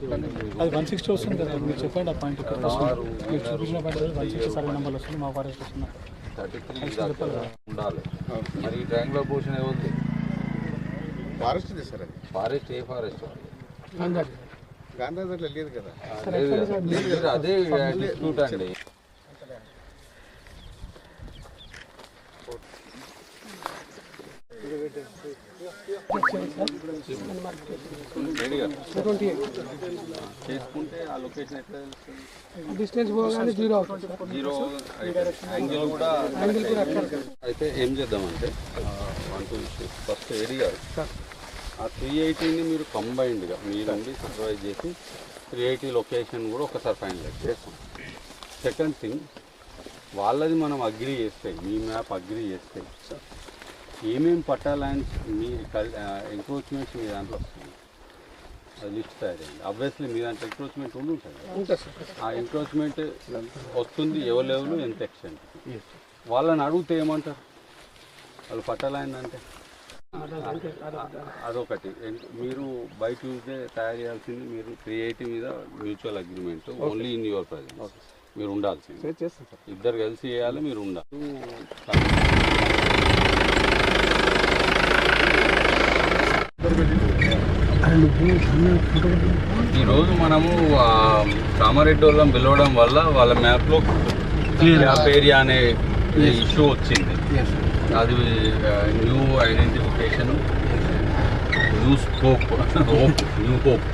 అది one sixty వస్తుంది కదా. మీరు చెప్పండి ఆ పాయింట్ ఇక్కడ వస్తుంది. మీరు చూపించిన point one sixty survey number వస్తుంది. మా ఫారెస్ట్ వస్తుంది థర్టీ త్రీ ఉండాలి. మరి ఈ ట్రయాంగులర్ పోర్షన్ ఏముంది ఫారెస్ట్ సార్. అది ఫారెస్ట్ ఏ ఫారెస్ట్ గాంధీ దాంట్లో లేదు కదా. లేదు అదే డిస్ప్యూట్ అండి. చేసుకుంటే ఆ లొకేషన్ ఎట్లా తెలుస్తుంది? డిస్టెన్స్ పోగానే జీరో అవుతుంది సార్. జీరో యాంగిల్ కూడా అయితే ఏం చేద్దామంటే వన్ టూ ఫస్ట్ ఏడి గారు. ఆ త్రీ ఎయిటీని మీరు కంబైన్డ్గా మీరండి సర్వైజ్ చేసి త్రీ ఎయిటీ లొకేషన్ కూడా ఒకసారి ఫైనల్ చేస్తాం. సెకండ్ థింగ్ వాళ్ళది మనం అగ్రి చేస్తే మీ మ్యాప్ అగ్రి చేస్తే ఏమేమి పట్టా ల్యాండ్స్ మీ ఎంక్రోచ్మెంట్స్ మీ దాంట్లో వస్తుంది అది లిస్ట్ తయారైంది. అబ్వియస్లీ మీ దాంట్లో ఎంక్రోచ్మెంట్ ఉండి ఉంటుంది. ఆ ఎంక్రోచ్మెంట్ వస్తుంది ఎవరు లెవెల్ ఎంత ఎక్స్టెంట్ వాళ్ళని అడిగితే ఏమంటారు? వాళ్ళు పట్టాలైందంటే అదొకటి మీరు బై ట్యూస్డే తయారు చేయాల్సింది మీరు త్రీ ఎయిటీ మీద mutual agreement only in your presence మీరు ఉండాల్సింది. చేస్తాం ఇద్దరు కలిసి చేయాలి మీరు ఉండాలి. ఈరోజు మనము కామారెడ్డి వాళ్ళని పిలవడం వల్ల వాళ్ళ మ్యాప్లో మ్యాప్ ఏరియా అనే ఇష్యూ వచ్చింది. అది new identification new scope hope new hope